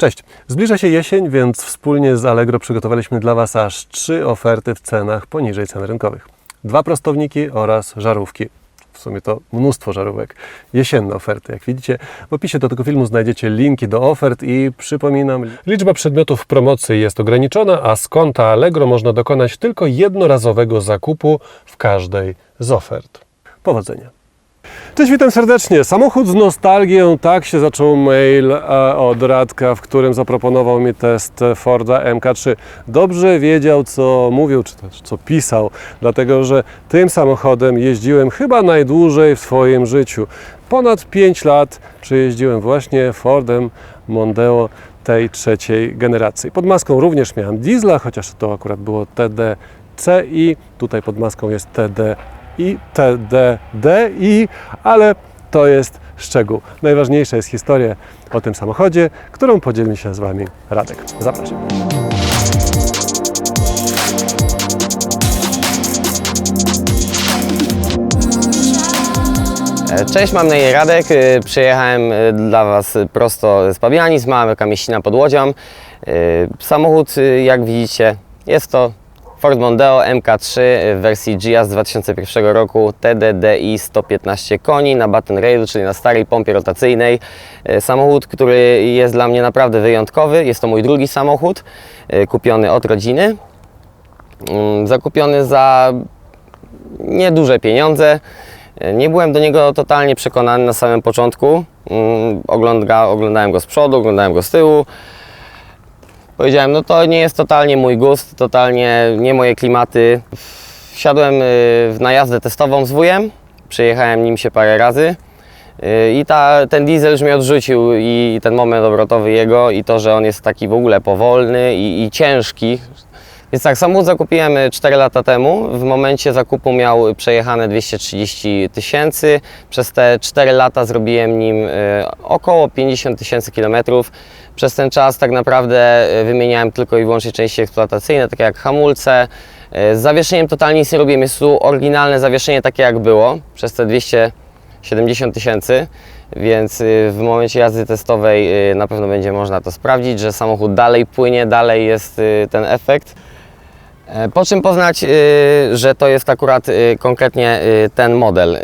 Cześć. Zbliża się jesień, więc wspólnie z Allegro przygotowaliśmy dla Was aż trzy oferty w cenach poniżej cen rynkowych. Dwa prostowniki oraz żarówki. W sumie to mnóstwo żarówek. Jesienne oferty. Jak widzicie, w opisie do tego filmu znajdziecie linki do ofert i przypominam, liczba przedmiotów w promocji jest ograniczona, a z konta Allegro można dokonać tylko jednorazowego zakupu w każdej z ofert. Powodzenia. Cześć, witam serdecznie. Samochód z nostalgią. Tak się zaczął mail e, od Radka, w którym zaproponował mi test Forda MK3. Dobrze wiedział, co mówił, czy też co pisał, dlatego że tym samochodem jeździłem chyba najdłużej w swoim życiu. Ponad 5 lat przejeździłem właśnie Fordem Mondeo tej trzeciej generacji. Pod maską również miałem diesla, chociaż to akurat było TDC i tutaj pod maską jest TD i TDDI, ale to jest szczegół. Najważniejsza jest historia o tym samochodzie, którą podzieli się z Wami Radek. Zapraszam. Cześć, mam na imię Radek. E, Przyjechałem e, dla Was prosto z Pabianic, mała mieścina pod Łodzią. E, Samochód, jak widzicie, jest to Ford Mondeo MK3 w wersji GIA z 2001 roku TDDI 115 koni na button railu, czyli na starej pompie rotacyjnej. E, Samochód, który jest dla mnie naprawdę wyjątkowy. Jest to mój drugi samochód, e, kupiony od rodziny. Mm, Zakupiony za nieduże pieniądze. Nie byłem do niego totalnie przekonany na samym początku. Mm, Ogląda, oglądałem go z przodu, oglądałem go z tyłu. Powiedziałem, no to nie jest totalnie mój gust, totalnie nie moje klimaty. Wsiadłem y, w najazdę testową z wujem, przejechałem nim się parę razy. Y, I ta, ten diesel już mnie odrzucił i ten moment obrotowy jego i to, że on jest taki w ogóle powolny i, i ciężki. Więc tak, samochód zakupiłem 4 lata temu. W momencie zakupu miał przejechane 230 tysięcy. Przez te 4 lata zrobiłem nim y, około 50 tysięcy kilometrów. Przez ten czas tak naprawdę y, wymieniałem tylko i wyłącznie części eksploatacyjne, takie jak hamulce. Z zawieszeniem totalnie nic nie robiłem. Jest tu oryginalne zawieszenie takie jak było przez te 270 tysięcy. Więc w momencie jazdy testowej na pewno będzie można to sprawdzić, że samochód dalej płynie, dalej jest ten efekt. E, Po czym poznać, y, że to jest akurat y, konkretnie y, ten model?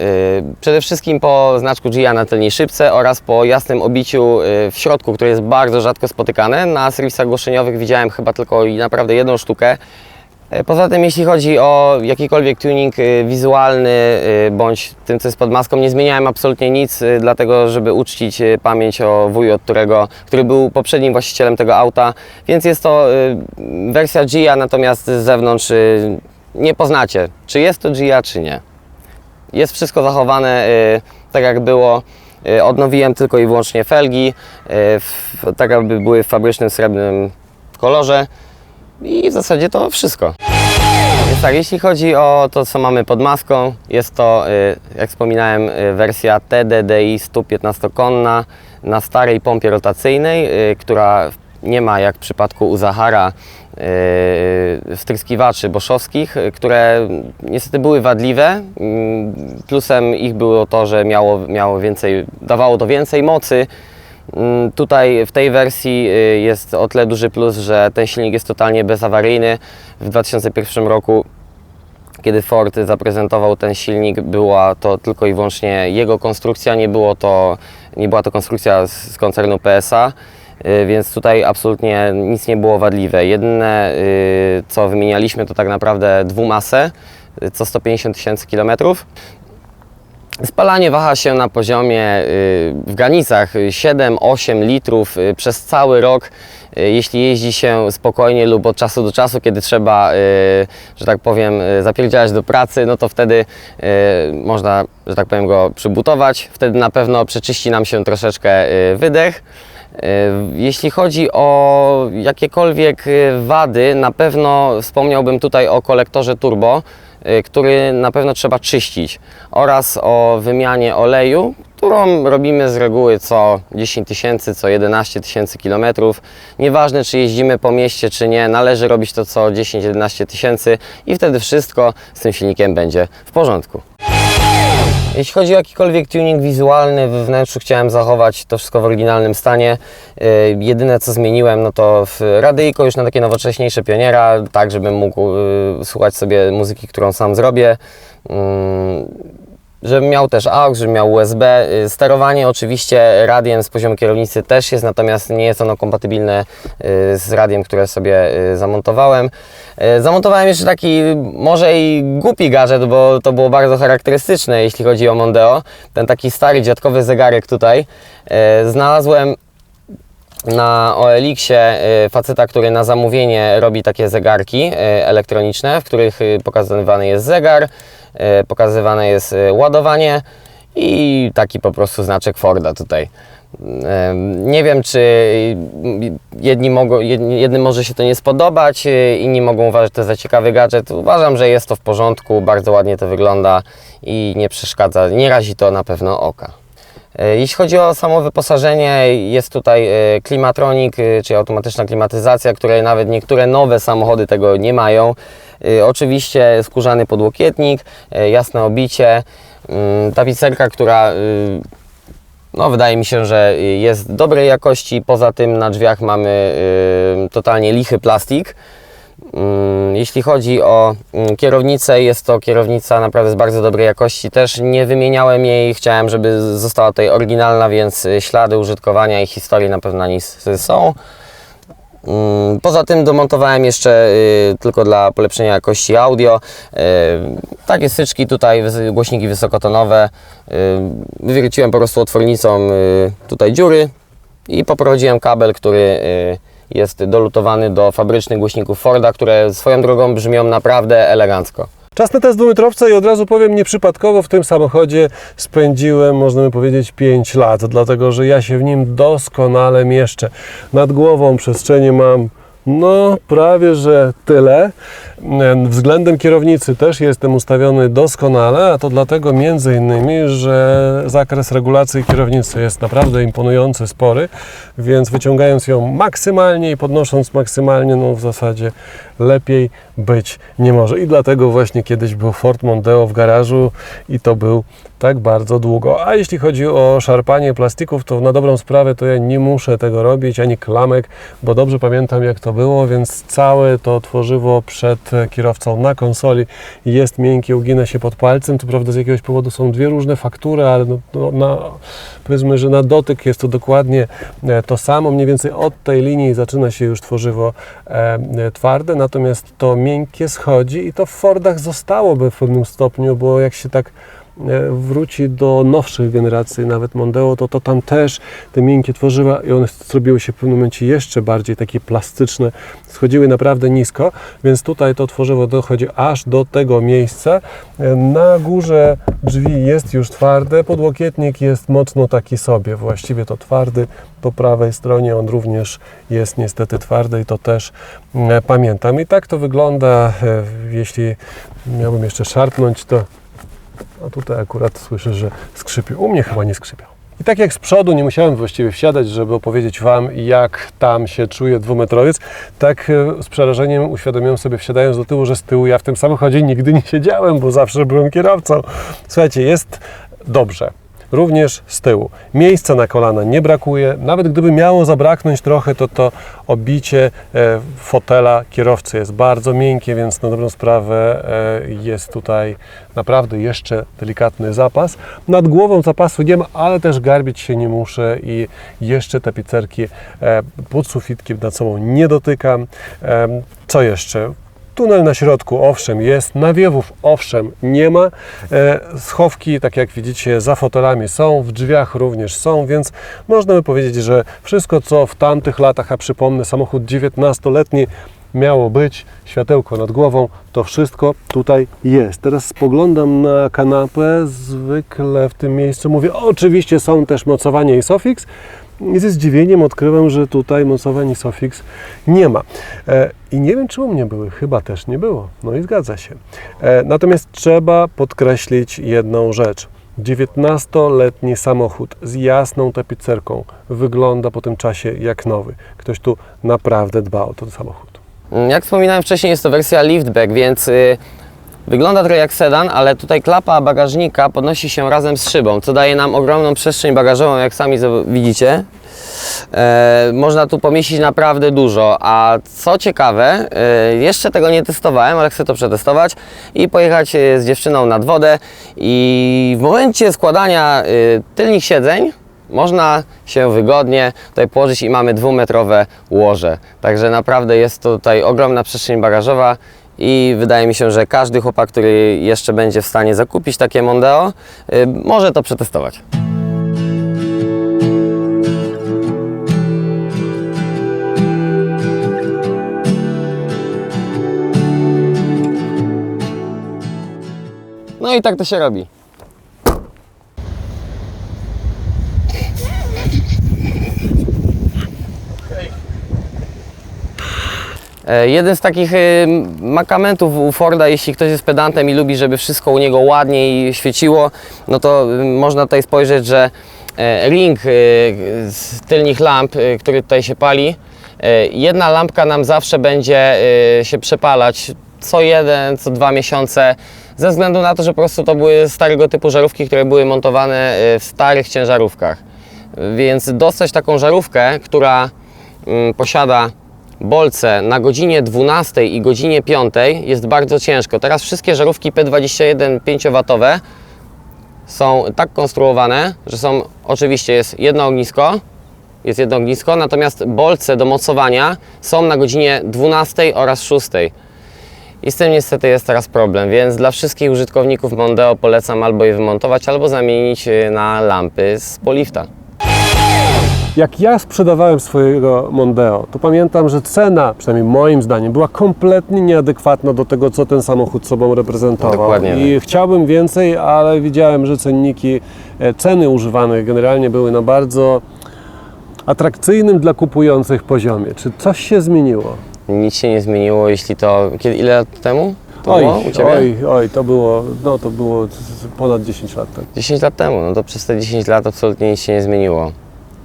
Przede wszystkim po znaczku GIA na tylnej szybce oraz po jasnym obiciu w środku, które jest bardzo rzadko spotykane. Na serwisach ogłoszeniowych widziałem chyba tylko naprawdę jedną sztukę. E, Poza tym, jeśli chodzi o jakikolwiek tuning y, wizualny y, bądź tym, co jest pod maską, nie zmieniałem absolutnie nic, dlatego żeby uczcić pamięć o wuju, od którego, który był poprzednim właścicielem tego auta. Więc jest to wersja GIA, natomiast z zewnątrz nie poznacie, czy jest to GIA, czy nie. Jest wszystko zachowane tak, jak było. Odnowiłem tylko i wyłącznie felgi, tak aby były w fabrycznym srebrnym kolorze. I w zasadzie to wszystko. Więc tak, jeśli chodzi o to, co mamy pod maską, jest to, y, jak wspominałem, y, wersja TDDI 115-konna na starej pompie rotacyjnej, y, która nie ma, jak w przypadku u Zahara, y, wtryskiwaczy boszowskich, które niestety były wadliwe. Mm, Plusem ich było to, że miało, miało więcej, dawało to więcej mocy, Tutaj w tej wersji y, jest o tyle duży plus, że ten silnik jest totalnie bezawaryjny. W 2001 roku, kiedy Ford zaprezentował ten silnik, była to tylko i wyłącznie jego konstrukcja, nie, było to, nie była to konstrukcja z koncernu PSA. y, Więc tutaj absolutnie nic nie było wadliwe. Jedyne y, co wymienialiśmy to tak naprawdę dwumasę, co 150 tysięcy kilometrów. Spalanie waha się na poziomie y, w granicach 7-8 litrów y, przez cały rok. Y, Jeśli jeździ się spokojnie lub od czasu do czasu, kiedy trzeba, że tak powiem, zapierdzielać do pracy, no to wtedy można, że tak powiem, go przybutować. Wtedy na pewno przeczyści nam się troszeczkę wydech. Jeśli chodzi o jakiekolwiek wady, na pewno wspomniałbym tutaj o kolektorze turbo, który na pewno trzeba czyścić oraz o wymianie oleju, którą robimy z reguły co 10 tysięcy, co 11 tysięcy kilometrów. Nieważne czy jeździmy po mieście czy nie, należy robić to co 10-11 tysięcy i wtedy wszystko z tym silnikiem będzie w porządku. Jeśli chodzi o jakikolwiek tuning wizualny, we wnętrzu chciałem zachować to wszystko w oryginalnym stanie. Yy, Jedyne co zmieniłem, no to w radyjko już na takie nowocześniejsze pioniera, tak żebym mógł yy, słuchać sobie muzyki, którą sam zrobię. Yy, Żebym miał też AUX, żebym miał USB. Yy, Sterowanie oczywiście radiem z poziomu kierownicy też jest, natomiast nie jest ono kompatybilne yy, z radiem, które sobie yy, zamontowałem. Zamontowałem jeszcze taki może i głupi gadżet, bo to było bardzo charakterystyczne, jeśli chodzi o Mondeo. Ten taki stary dziadkowy zegarek tutaj. Znalazłem na OLX-ie y, faceta, który na zamówienie robi takie zegarki y, elektroniczne, w których y, pokazywany jest zegar, y, pokazywane jest y, ładowanie i taki po prostu znaczek Forda tutaj. Ym, Nie wiem, czy jedni mogą, jednym może się to nie spodobać, inni mogą uważać to za ciekawy gadżet. Uważam, że jest to w porządku, bardzo ładnie to wygląda i nie przeszkadza, nie razi to na pewno oka. E, Jeśli chodzi o samo wyposażenie, jest tutaj e, klimatronik, e, czyli automatyczna klimatyzacja, której nawet niektóre nowe samochody tego nie mają. Oczywiście skórzany podłokietnik, jasne obicie, mm, tapicerka, która no, wydaje mi się, że jest dobrej jakości. Poza tym na drzwiach mamy totalnie lichy plastik. Mm, Jeśli chodzi o mm, kierownicę, jest to kierownica naprawdę z bardzo dobrej jakości. Też nie wymieniałem jej, chciałem, żeby została tutaj oryginalna, więc y, ślady użytkowania i historii na pewno na niej są. Mm, Poza tym domontowałem jeszcze y, tylko dla polepszenia jakości audio y, takie styczki tutaj, głośniki wysokotonowe. Wywierciłem po prostu otwornicą tutaj dziury i poprowadziłem kabel, który jest dolutowany do fabrycznych głośników Forda, które swoją drogą brzmią naprawdę elegancko. Czas na test dwumetrowca i od razu powiem, nieprzypadkowo w tym samochodzie spędziłem, można by powiedzieć, 5 lat, dlatego że ja się w nim doskonale mieszczę. Nad głową przestrzeni mam no prawie, że tyle. Em, Względem kierownicy też jestem ustawiony doskonale, a to dlatego między innymi, że zakres regulacji kierownicy jest naprawdę imponujący, spory, więc wyciągając ją maksymalnie i podnosząc maksymalnie, no w zasadzie lepiej być nie może. I dlatego właśnie kiedyś był Ford Mondeo w garażu i to był tak bardzo długo. A jeśli chodzi o szarpanie plastików, to na dobrą sprawę to ja nie muszę tego robić, ani klamek, bo dobrze pamiętam jak to było, więc całe to tworzywo przed kierowcą na konsoli jest miękkie, ugina się pod palcem. To prawda z jakiegoś powodu są dwie różne faktury, ale no, no, na, powiedzmy, że na dotyk jest to dokładnie e, to samo. Mniej więcej od tej linii zaczyna się już tworzywo e, e, twarde, natomiast to miękkie schodzi i to w Fordach zostałoby w pewnym stopniu, bo jak się tak wróci do nowszych generacji, nawet Mondeo, to, to tam też te miękkie tworzywa i one zrobiły się w pewnym momencie jeszcze bardziej takie plastyczne, schodziły naprawdę nisko, więc tutaj to tworzywo dochodzi aż do tego miejsca. E, Na górze drzwi jest już twarde, podłokietnik jest mocno taki sobie, właściwie to twardy, po prawej stronie on również jest niestety twardy i to też mm, pamiętam. I tak to wygląda, e, jeśli miałbym jeszcze szarpnąć, to a tutaj akurat słyszę, że skrzypił. U mnie chyba nie skrzypiał. I tak jak z przodu nie musiałem właściwie wsiadać, żeby opowiedzieć Wam, jak tam się czuje dwumetrowiec, tak e, z przerażeniem uświadomiłem sobie, wsiadając do tyłu, że z tyłu ja w tym samochodzie nigdy nie siedziałem, bo zawsze byłem kierowcą. Słuchajcie, jest dobrze. Również z tyłu. Miejsca na kolana nie brakuje. Nawet gdyby miało zabraknąć trochę, to to obicie e, fotela kierowcy jest bardzo miękkie, więc na dobrą sprawę e, jest tutaj naprawdę jeszcze delikatny zapas. Nad głową zapasu nie ma, ale też garbić się nie muszę i jeszcze te pizzerki e, pod sufitkiem nad sobą nie dotykam. Co jeszcze? Tunel na środku, owszem, jest. Nawiewów, owszem, nie ma. E, schowki, tak jak widzicie, za fotelami są, w drzwiach również są, więc można by powiedzieć, że wszystko, co w tamtych latach, a przypomnę, samochód 19-letni miało być, światełko nad głową, to wszystko tutaj jest. Teraz spoglądam na kanapę, zwykle w tym miejscu mówię, oczywiście są też mocowanie i sofix, i ze zdziwieniem odkrywam, że tutaj mocowań Isofix nie ma. E, I nie wiem, czy u mnie były, chyba też nie było. No i zgadza się. E, natomiast trzeba podkreślić jedną rzecz. 19-letni samochód z jasną tapicerką wygląda po tym czasie jak nowy. Ktoś tu naprawdę dba o ten samochód. Jak wspominałem wcześniej, jest to wersja liftback, więc y, Wygląda trochę jak sedan, ale tutaj klapa bagażnika podnosi się razem z szybą, co daje nam ogromną przestrzeń bagażową, jak sami widzicie. E, można tu pomieścić naprawdę dużo, a co ciekawe, e, jeszcze tego nie testowałem, ale chcę to przetestować i pojechać e, z dziewczyną nad wodę i w momencie składania e, tylnych siedzeń można się wygodnie tutaj położyć i mamy dwumetrowe łoże. Także naprawdę jest tutaj ogromna przestrzeń bagażowa i wydaje mi się, że każdy chłopak, który jeszcze będzie w stanie zakupić takie Mondeo, y, może to przetestować. No i tak to się robi. Jeden z takich y, makamentów u Forda, jeśli ktoś jest pedantem i lubi, żeby wszystko u niego ładniej świeciło, no to y, można tutaj spojrzeć, że e, ring z tylnych lamp, który tutaj się pali, e, jedna lampka nam zawsze będzie się przepalać co jeden, co dwa miesiące, ze względu na to, że po prostu to były starego typu żarówki, które były montowane w starych ciężarówkach. Więc dostać taką żarówkę, która mm, posiada bolce na godzinie 12 i godzinie 5 jest bardzo ciężko. Teraz wszystkie żarówki P21 5W są tak konstruowane, że są oczywiście jest jedno ognisko, jest jedno ognisko, natomiast bolce do mocowania są na godzinie 12 oraz 6. I z tym niestety jest teraz problem, więc dla wszystkich użytkowników Mondeo polecam albo je wymontować, albo zamienić y, na lampy z polifta. Jak ja sprzedawałem swojego Mondeo, to pamiętam, że cena, przynajmniej moim zdaniem, była kompletnie nieadekwatna do tego, co ten samochód sobą reprezentował. Dokładnie I chciałbym więcej, ale widziałem, że cenniki, e, ceny używanych generalnie były na bardzo atrakcyjnym dla kupujących poziomie. Czy coś się zmieniło? Nic się nie zmieniło, jeśli to. Kiedy, ile lat temu? To oj, było u Ciebie? oj, oj, to było, no to było ponad 10 lat temu. 10 lat temu, no to przez te 10 lat absolutnie nic się nie zmieniło.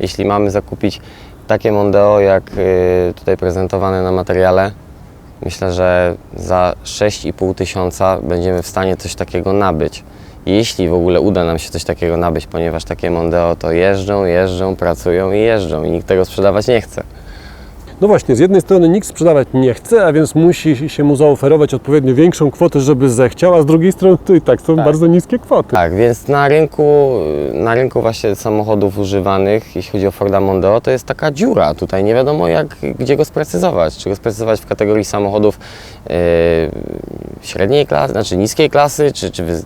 Jeśli mamy zakupić takie Mondeo, jak y, tutaj prezentowane na materiale, myślę, że za 6,5 tysiąca będziemy w stanie coś takiego nabyć. Jeśli w ogóle uda nam się coś takiego nabyć, ponieważ takie Mondeo to jeżdżą, jeżdżą, pracują i jeżdżą i nikt tego sprzedawać nie chce. No właśnie, z jednej strony nikt sprzedawać nie chce, a więc musi się mu zaoferować odpowiednio większą kwotę, żeby zechciał, a z drugiej strony to i tak są bardzo niskie kwoty. Tak, więc na rynku, na rynku właśnie samochodów używanych, jeśli chodzi o Forda Mondeo, to jest taka dziura. Tutaj nie wiadomo jak, gdzie go sprecyzować. Czy go sprecyzować w kategorii samochodów yy, średniej klasy, znaczy niskiej klasy, czy, czy wy-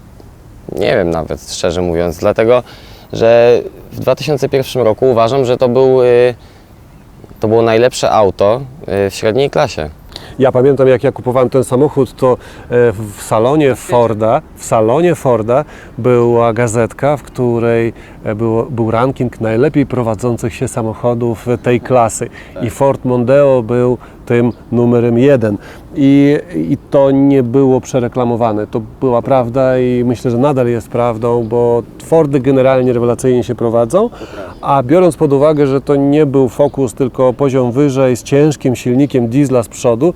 nie wiem nawet, szczerze mówiąc. Dlatego, że w 2001 roku uważam, że to był, yy, to było najlepsze auto yy, w średniej klasie. Ja pamiętam, jak ja kupowałem ten samochód, to e, w salonie Forda, w salonie Forda była gazetka, w której e, było, był ranking najlepiej prowadzących się samochodów tej klasy. I Ford Mondeo był tym numerem jeden. I, I to nie było przereklamowane. To była prawda i myślę, że nadal jest prawdą, bo Fordy generalnie rewelacyjnie się prowadzą, a biorąc pod uwagę, że to nie był Focus, tylko poziom wyżej z ciężkim silnikiem diesla z przodu,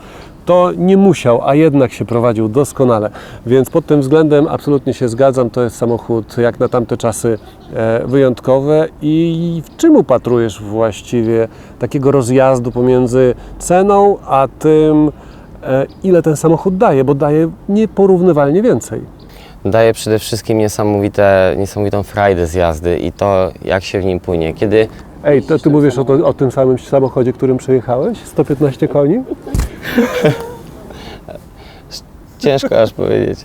to nie musiał, a jednak się prowadził doskonale. Więc pod tym względem absolutnie się zgadzam. To jest samochód jak na tamte czasy e, wyjątkowe. I w czym upatrujesz właściwie takiego rozjazdu pomiędzy ceną a tym, e, ile ten samochód daje? Bo daje nieporównywalnie więcej. daje przede wszystkim niesamowite, niesamowitą frajdę z jazdy i to, jak się w nim płynie. Kiedy Ej, to ty mówisz o, to, o tym samym samochodzie, którym przyjechałeś? 115 koni? ciężko aż powiedzieć.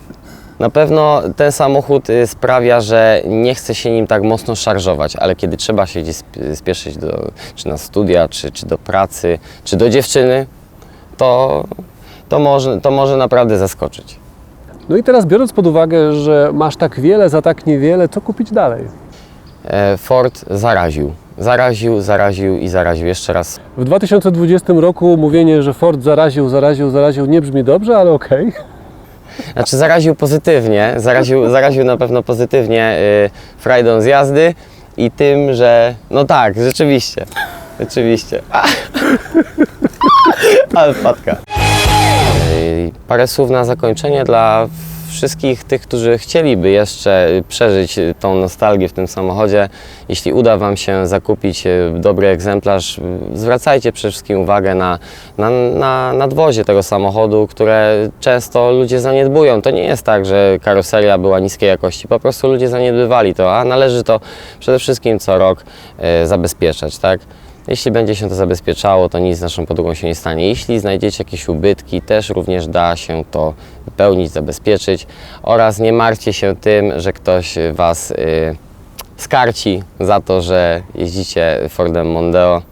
Na pewno ten samochód y, sprawia, że nie chce się nim tak mocno szarżować, ale kiedy trzeba się gdzieś sp- spieszyć do, czy na studia, czy, czy do pracy, czy do dziewczyny, to, to, może, to może naprawdę zaskoczyć. No i teraz biorąc pod uwagę, że masz tak wiele za tak niewiele, co kupić dalej? E, Ford zaraził. Zaraził, zaraził i zaraził jeszcze raz. W 2020 roku mówienie, że Ford zaraził, zaraził, zaraził nie brzmi dobrze, ale okej. Znaczy zaraził pozytywnie, zaraził, zaraził na pewno pozytywnie y, frajdą z jazdy i tym, że no tak, rzeczywiście, rzeczywiście. Ale wpadka. Y, parę słów na zakończenie dla wszystkich tych, którzy chcieliby jeszcze y, przeżyć y, tą nostalgię w tym samochodzie, jeśli uda Wam się zakupić y, dobry egzemplarz, zwracajcie przede wszystkim uwagę na, na, na nadwozie tego samochodu, które często ludzie zaniedbują. To nie jest tak, że karoseria była niskiej jakości, po prostu ludzie zaniedbywali to, a należy to przede wszystkim co rok y, zabezpieczać, tak? Jeśli będzie się to zabezpieczało, to nic z naszą podłogą się nie stanie. Jeśli znajdziecie jakieś ubytki, też również da się to wypełnić, zabezpieczyć oraz nie martwcie się tym, że ktoś Was y, skarci za to, że jeździcie Fordem Mondeo.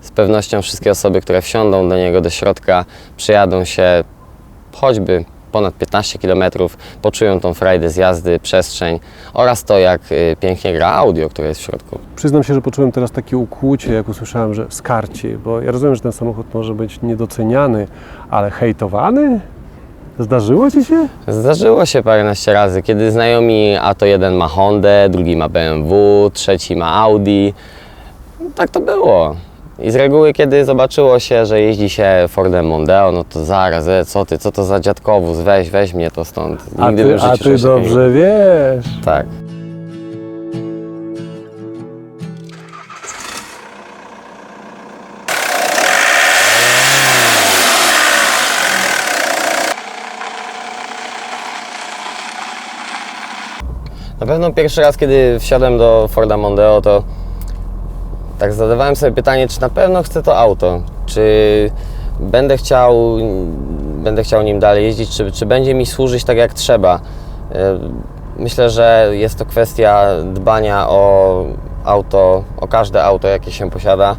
Z pewnością wszystkie osoby, które wsiądą do niego do środka, przejadą się choćby ponad 15 km, poczują tą frajdę z jazdy, przestrzeń oraz to, jak y, pięknie gra audio, które jest w środku. Przyznam się, że poczułem teraz takie ukłucie, jak usłyszałem, że skarci, bo ja rozumiem, że ten samochód może być niedoceniany, ale hejtowany? Zdarzyło Ci się? Zdarzyło się paręnaście razy, kiedy znajomi, a to jeden ma Hondę, drugi ma BMW, trzeci ma Audi. Tak to było. I z reguły, kiedy zobaczyło się, że jeździ się Fordem Mondeo, no to zaraz, e, co ty, co to za dziadkowóz, weź, weź mnie to stąd. A Nigdy bym ty, w życiu a ty czegoś takiego dobrze wiesz. Tak. Na pewno pierwszy raz, kiedy wsiadłem do Forda Mondeo, to tak zadawałem sobie pytanie, czy na pewno chcę to auto, czy będę chciał, będę chciał nim dalej jeździć, czy, czy będzie mi służyć tak jak trzeba. E, Myślę, że jest to kwestia dbania o auto, o każde auto, jakie się posiada,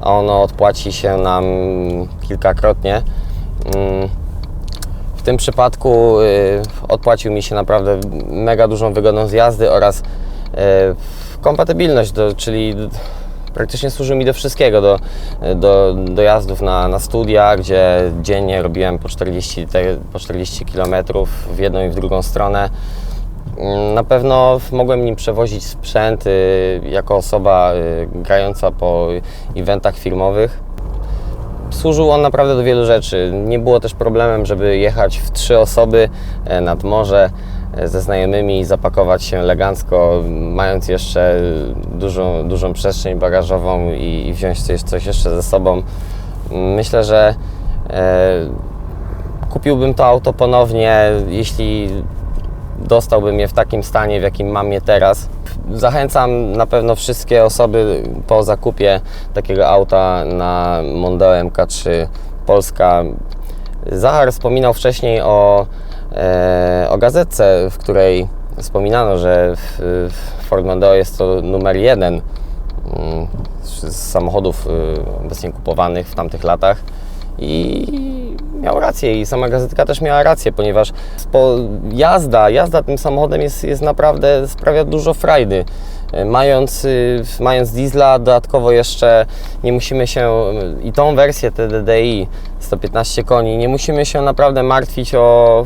a ono odpłaci się nam kilkakrotnie. Tym przypadku y, odpłacił mi się naprawdę mega dużą wygodą z jazdy oraz y, kompatybilność, do, czyli praktycznie służył mi do wszystkiego, do, do, do jazdów na, na studia, gdzie dziennie robiłem po 40, te, po 40 km w jedną i w drugą stronę. Na pewno mogłem nim przewozić sprzęt y, jako osoba grająca po eventach firmowych. Służył on naprawdę do wielu rzeczy. Nie było też problemem, żeby jechać w trzy osoby e, nad morze e, ze znajomymi i zapakować się elegancko, mając jeszcze dużą, dużą przestrzeń bagażową i, i wziąć coś, coś jeszcze ze sobą. Myślę, że e, kupiłbym to auto ponownie, jeśli dostałbym je w takim stanie, w jakim mam je teraz. Zachęcam na pewno wszystkie osoby po zakupie takiego auta na Mondeo MK3 Polska. Zachar wspominał wcześniej o, e, o gazetce, w której wspominano, że w, w Ford Mondeo jest to numer jeden mm, z z samochodów y, obecnie kupowanych w tamtych latach. I miał rację i sama gazetka też miała rację, ponieważ jazda, jazda tym samochodem jest, jest naprawdę, sprawia dużo frajdy. E, Mając, y, mając diesla, dodatkowo jeszcze nie musimy się, i tą wersję TDDI 115 koni, nie musimy się naprawdę martwić o,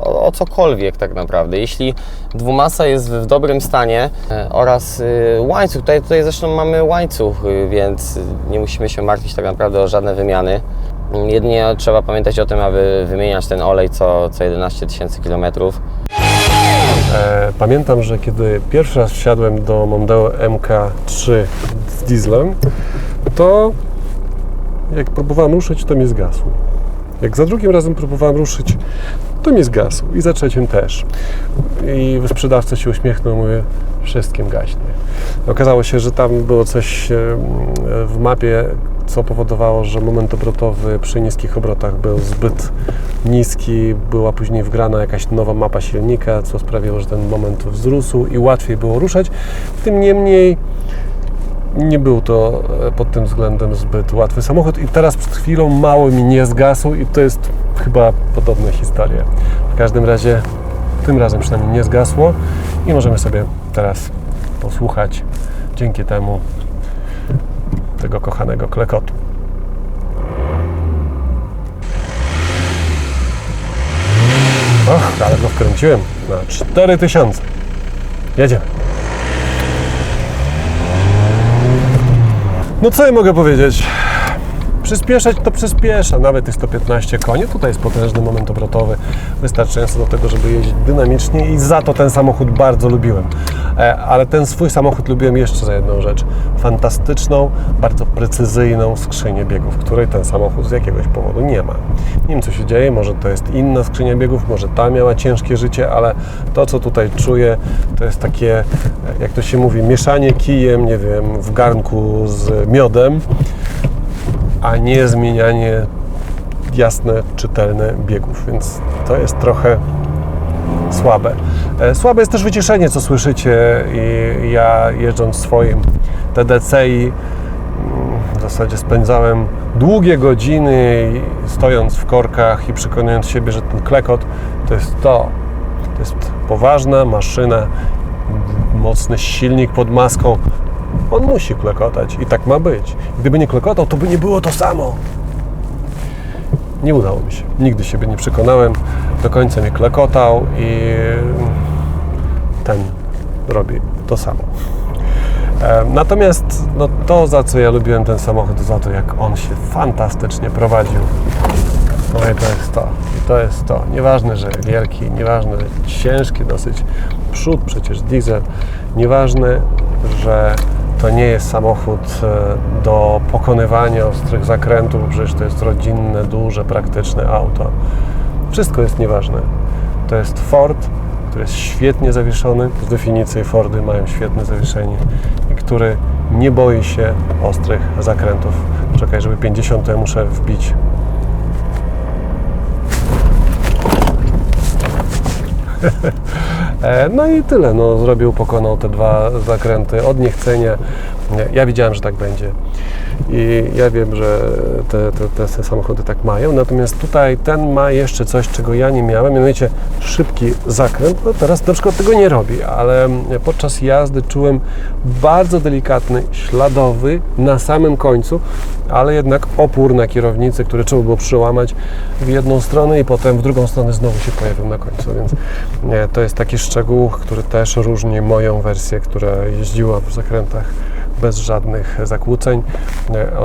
o, o cokolwiek tak naprawdę. Jeśli dwumasa jest w dobrym stanie e, oraz y, łańcuch, tutaj, tutaj zresztą mamy łańcuch, y, więc nie musimy się martwić tak naprawdę o żadne wymiany. Jedynie trzeba pamiętać o tym, aby wymieniać ten olej co, co 11 tysięcy kilometrów. E, pamiętam, że kiedy pierwszy raz wsiadłem do Mondeo MK3 z dieslem, to jak próbowałem ruszyć, to mi zgasł. Jak za drugim razem próbowałem ruszyć, to mi zgasł. I za trzecim też. I sprzedawca się uśmiechnął, mówię, wszystkim gaśnie. Okazało się, że tam było coś w mapie, co powodowało, że moment obrotowy przy niskich obrotach był zbyt niski. Była później wgrana jakaś nowa mapa silnika, co sprawiło, że ten moment wzrósł i łatwiej było ruszać. Tym niemniej nie był to e, pod tym względem zbyt łatwy samochód i teraz przed chwilą mało mi nie zgasł i to jest chyba podobna historia. W każdym razie tym razem przynajmniej nie zgasło i możemy sobie teraz posłuchać dzięki temu tego kochanego klekotu. Och, ale go wkręciłem na 4000. Jedziemy. No co ja mogę powiedzieć? Przyspieszać to przyspiesza, nawet jest to 15 koni. Tutaj jest potężny moment obrotowy, wystarczający do tego, żeby jeździć dynamicznie i za to ten samochód bardzo lubiłem. E, Ale ten swój samochód lubiłem jeszcze za jedną rzecz. Fantastyczną, bardzo precyzyjną skrzynię biegów, której ten samochód z jakiegoś powodu nie ma. Nie wiem co się dzieje, może to jest inna skrzynia biegów, może ta miała ciężkie życie, ale to co tutaj czuję, to jest takie, e, jak to się mówi, mieszanie kijem, nie wiem, w garnku z miodem, a nie zmienianie jasne, czytelne biegów, więc to jest trochę słabe. E, Słabe jest też wyciszenie, co słyszycie i ja jeżdżąc swoim TDCi mm, w zasadzie spędzałem długie godziny i stojąc w korkach i przekonując siebie, że ten klekot to jest to. To jest poważna maszyna, mocny silnik pod maską. On musi klekotać i tak ma być. Gdyby nie klekotał, to by nie było to samo. Nie udało mi się. Nigdy siebie nie przekonałem. Do końca mnie klekotał i ten robi to samo. Natomiast no, to, za co ja lubiłem ten samochód, za to, jak on się fantastycznie prowadził. No i to jest to. I to jest to. Nieważne, że wielki, nieważne, że ciężki dosyć. Przód przecież diesel. Nieważne, że to nie jest samochód e, do pokonywania ostrych zakrętów, przecież to jest rodzinne, duże, praktyczne auto. Wszystko jest nieważne. To jest Ford, który jest świetnie zawieszony. Z definicji Fordy mają świetne zawieszenie i który nie boi się ostrych zakrętów. Czekaj, żeby 50 to ja muszę wbić. E, No i tyle. No, zrobił, pokonał te dwa zakręty od niechcenia. Nie, Ja widziałem, że tak będzie. I ja wiem, że te, te, te samochody tak mają. Natomiast tutaj ten ma jeszcze coś, czego ja nie miałem, mianowicie szybki zakręt. No teraz na przykład tego nie robi, ale podczas jazdy czułem bardzo delikatny, śladowy na samym końcu, ale jednak opór na kierownicy, który trzeba było przełamać w jedną stronę i potem w drugą stronę znowu się pojawił na końcu. Więc nie, to jest taki szczegół, który też różni moją wersję, która jeździła w zakrętach bez żadnych zakłóceń e,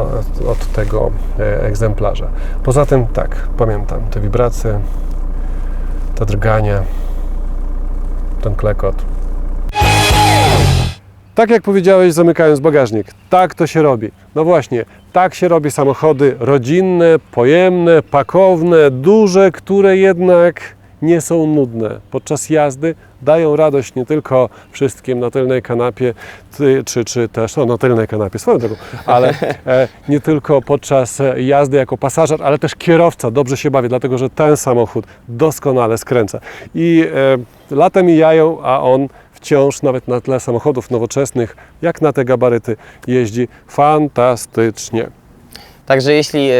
od, tego e, egzemplarza. Poza tym tak, pamiętam te wibracje, te drgania, ten klekot. Tak jak powiedziałeś, zamykając bagażnik, tak to się robi. No właśnie, tak się robi samochody rodzinne, pojemne, pakowne, duże, które jednak nie są nudne. Podczas jazdy dają radość nie tylko wszystkim na tylnej kanapie, czy, czy też no, na tylnej kanapie, swoją drogą, ale e, nie tylko podczas e, jazdy jako pasażer, ale też kierowca dobrze się bawi, dlatego że ten samochód doskonale skręca. I e, lata mijają, a on wciąż nawet na tle samochodów nowoczesnych, jak na te gabaryty, jeździ fantastycznie. Także jeśli e,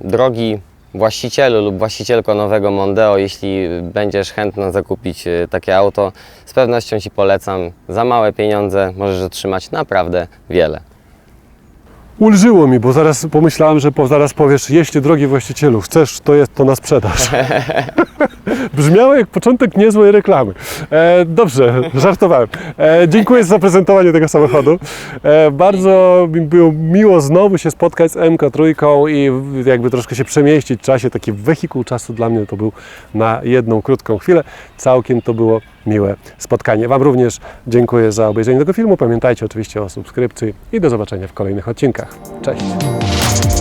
drogi właścicielu lub właścicielko nowego Mondeo, jeśli będziesz chętna zakupić e, takie auto, z pewnością Ci polecam. Za małe pieniądze możesz otrzymać naprawdę wiele. Ulżyło mi, bo zaraz pomyślałem, że po, zaraz powiesz, jeśli drogi właścicielu, chcesz, to jest to na sprzedaż. Brzmiało jak początek niezłej reklamy. E, dobrze, żartowałem. E, dziękuję za zaprezentowanie tego samochodu. E, bardzo mi było miło znowu się spotkać z MK3 i jakby troszkę się przemieścić w czasie. Taki wehikuł czasu dla mnie to był na jedną krótką chwilę. Całkiem to było miłe spotkanie. Wam również dziękuję za obejrzenie tego filmu. Pamiętajcie oczywiście o subskrypcji i do zobaczenia w kolejnych odcinkach. Cześć!